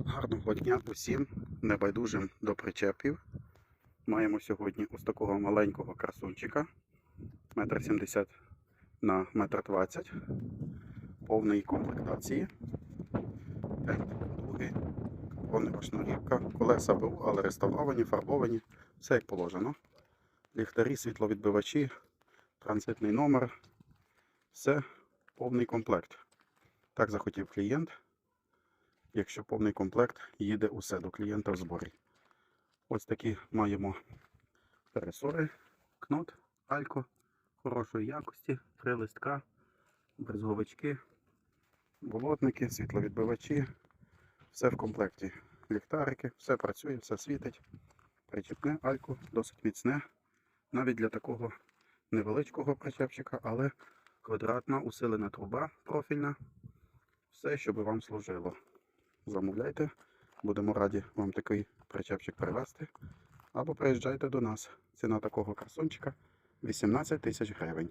Гарного дня усім небайдужим до причепів. Маємо сьогодні ось такого маленького красунчика, метр сімдесят на метр двадцять, повної комплектації. Тент, дуги, карбонова шнурівка, колеса БУ, але реставровані, фарбовані, все як положено. Ліхтарі, світловідбивачі, транзитний номер, все повний комплект. Так захотів клієнт. Якщо повний комплект, їде усе до клієнта в зборі. Ось такі маємо пересори, кнот, алько хорошої якості, три листка, брезговички, болотники, світловідбивачі. Все в комплекті. Ліхтарики, все працює, все світить. Причепне алько, досить міцне. Навіть для такого невеличкого причепчика, але квадратна усилена труба профільна. Все, щоб вам служило замовляйте. Будемо раді вам такий причепчик привезти. Або приїжджайте до нас. Ціна такого красунчика 18 тисяч гривень.